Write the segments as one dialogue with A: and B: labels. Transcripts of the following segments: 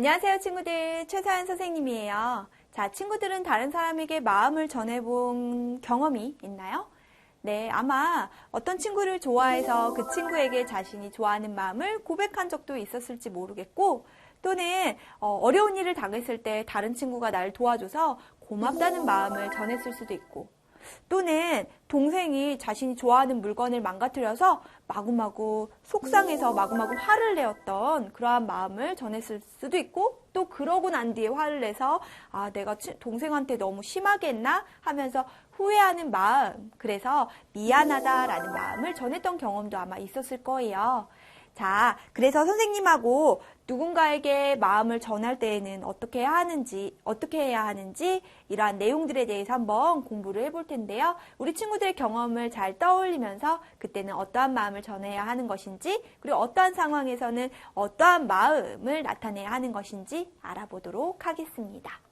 A: 안녕하세요, 친구들. 최서연 선생님이에요. 자, 친구들은 다른 사람에게 마음을 전해본 경험이 있나요? 네, 아마 어떤 친구를 좋아해서 그 친구에게 자신이 좋아하는 마음을 고백한 적도 있었을지 모르겠고, 또는 어, 려운 일을 당했을 때 다른 친구가 나를 도와줘서 고맙다는 마음을 전했을 수도 있고, 또는 동생이 자신이 좋아하는 물건을 망가뜨려서 마구마구 속상해서 마구마구 화를 내었던 그러한 마음을 전했을 수도 있고 또 그러고 난 뒤에 화를 내서 아 내가 동생한테 너무 심하게 했나 하면서 후회하는 마음 그래서 미안하다라는 마음을 전했던 경험도 아마 있었을 거예요. 자, 그래서 선생님하고 누군가에게 마음을 전할 때에는 어떻게 해야 하는지, 어떻게 해야 하는지 이러한 내용들에 대해서 한번 공부를 해볼 텐데요. 우리 친구들의 경험을 잘 떠올리면서 그때는 어떠한 마음을 전해야 하는 것인지, 그리고 어떠한 상황에서는 어떠한 마음을 나타내야 하는 것인지 알아보도록 하겠습니다.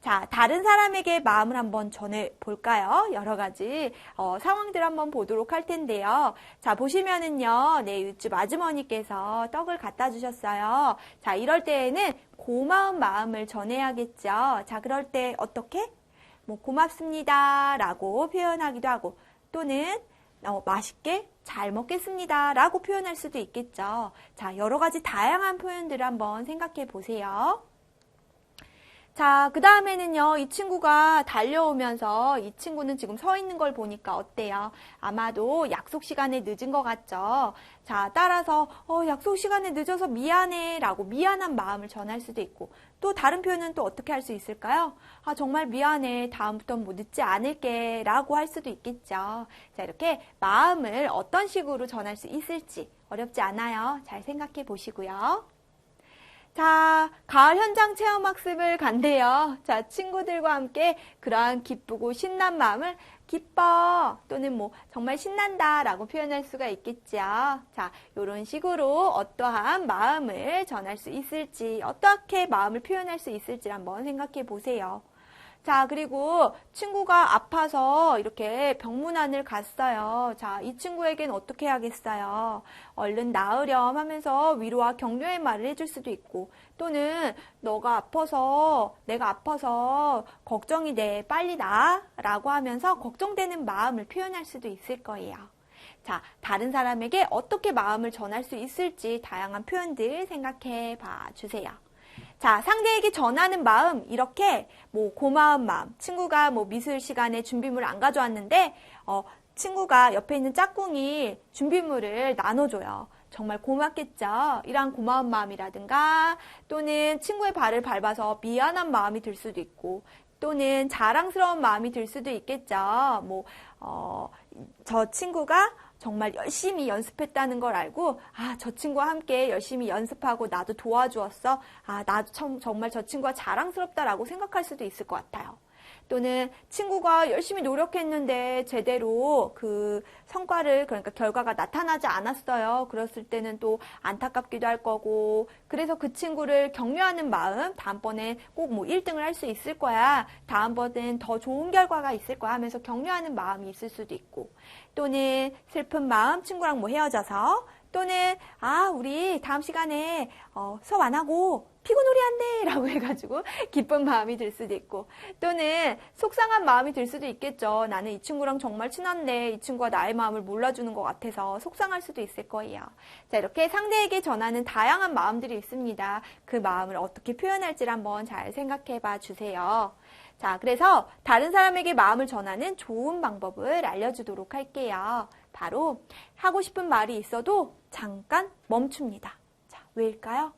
A: 자, 다른 사람에게 마음을 한번 전해 볼까요? 여러 가지 어, 상황들 한번 보도록 할 텐데요. 자, 보시면은요, 네, 유튜브 아주머니께서 떡을 갖다 주셨어요. 자, 이럴 때에는 고마운 마음을 전해야겠죠. 자, 그럴 때 어떻게? 뭐, 고맙습니다. 라고 표현하기도 하고, 또는 어, 맛있게 잘 먹겠습니다. 라고 표현할 수도 있겠죠. 자, 여러 가지 다양한 표현들을 한번 생각해 보세요. 자, 그 다음에는요, 이 친구가 달려오면서 이 친구는 지금 서 있는 걸 보니까 어때요? 아마도 약속 시간에 늦은 것 같죠? 자, 따라서, 어, 약속 시간에 늦어서 미안해 라고 미안한 마음을 전할 수도 있고, 또 다른 표현은 또 어떻게 할 수 있을까요? 아, 정말 미안해. 다음부터는 뭐 늦지 않을게 라고 할 수도 있겠죠. 자, 이렇게 마음을 어떤 식으로 전할 수 있을지 어렵지 않아요. 잘 생각해 보시고요. 자, 가을 현장 체험 학습을 간대요. 자, 친구들과 함께 그러한 기쁘고 신난 마음을 기뻐 또는 뭐 정말 신난다 라고 표현할 수가 있겠죠. 자, 이런 식으로 어떠한 마음을 전할 수 있을지, 어떻게 마음을 표현할 수 있을지 한번 생각해 보세요. 자, 그리고 친구가 아파서 이렇게 병문안을 갔어요. 자, 이 친구에겐 어떻게 해야겠어요? 얼른 나으렴 하면서 위로와 격려의 말을 해줄 수도 있고, 또는 너가 아파서, 내가 아파서 걱정이 돼, 빨리 나. 라고 하면서 걱정되는 마음을 표현할 수도 있을 거예요. 자, 다른 사람에게 어떻게 마음을 전할 수 있을지 다양한 표현들 생각해 봐 주세요. 자, 상대에게 전하는 마음, 이렇게 뭐 고마운 마음, 친구가 뭐 미술 시간에 준비물 안 가져왔는데, 어, 친구가 옆에 있는 짝꿍이 준비물을 나눠줘요. 정말 고맙겠죠. 이러한 고마운 마음이라든가 또는 친구의 발을 밟아서 미안한 마음이 들 수도 있고 또는 자랑스러운 마음이 들 수도 있겠죠. 뭐, 어, 저 친구가 정말 열심히 연습했다는 걸 알고 아 저 친구와 함께 열심히 연습하고 나도 도와주었어 아 나도 참, 정말 저 친구가 자랑스럽다라고 생각할 수도 있을 것 같아요. 또는 친구가 열심히 노력했는데 제대로 그 성과를 그러니까 결과가 나타나지 않았어요. 그랬을 때는 또 안타깝기도 할 거고 그래서 그 친구를 격려하는 마음 다음번에 꼭 뭐 1등을 할 수 있을 거야. 다음번엔 더 좋은 결과가 있을 거야 하면서 격려하는 마음이 있을 수도 있고 또는 슬픈 마음 친구랑 뭐 헤어져서 또는 아 우리 다음 시간에 어, 수업 안 하고 피곤놀이 한대! 라고 해가지고 기쁜 마음이 들 수도 있고 또는 속상한 마음이 들 수도 있겠죠. 나는 이 친구랑 정말 친한데 이 친구가 나의 마음을 몰라주는 것 같아서 속상할 수도 있을 거예요. 자 이렇게 상대에게 전하는 다양한 마음들이 있습니다. 그 마음을 어떻게 표현할지를 한번 잘 생각해 봐 주세요. 자 그래서 다른 사람에게 마음을 전하는 좋은 방법을 알려주도록 할게요 바로 하고 싶은 말이 있어도 잠깐 멈춥니다. 자, 왜일까요?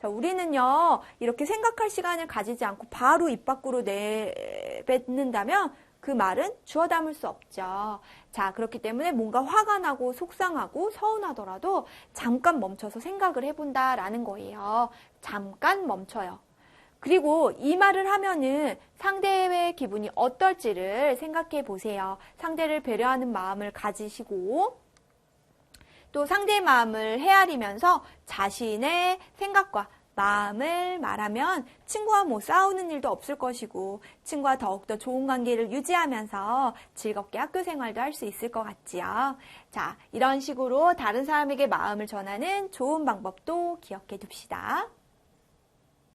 A: 자, 우리는요, 이렇게 생각할 시간을 가지지 않고 바로 입 밖으로 내뱉는다면 그 말은 주워 담을 수 없죠. 자, 그렇기 때문에 뭔가 화가 나고 속상하고 서운하더라도 잠깐 멈춰서 생각을 해본다라는 거예요. 잠깐 멈춰요. 그리고 이 말을 하면은 상대의 기분이 어떨지를 생각해 보세요. 상대를 배려하는 마음을 가지시고 또 상대의 마음을 헤아리면서 자신의 생각과 마음을 말하면 친구와 뭐 싸우는 일도 없을 것이고 친구와 더욱더 좋은 관계를 유지하면서 즐겁게 학교 생활도 할 수 있을 것 같지요. 자, 이런 식으로 다른 사람에게 마음을 전하는 좋은 방법도 기억해 둡시다.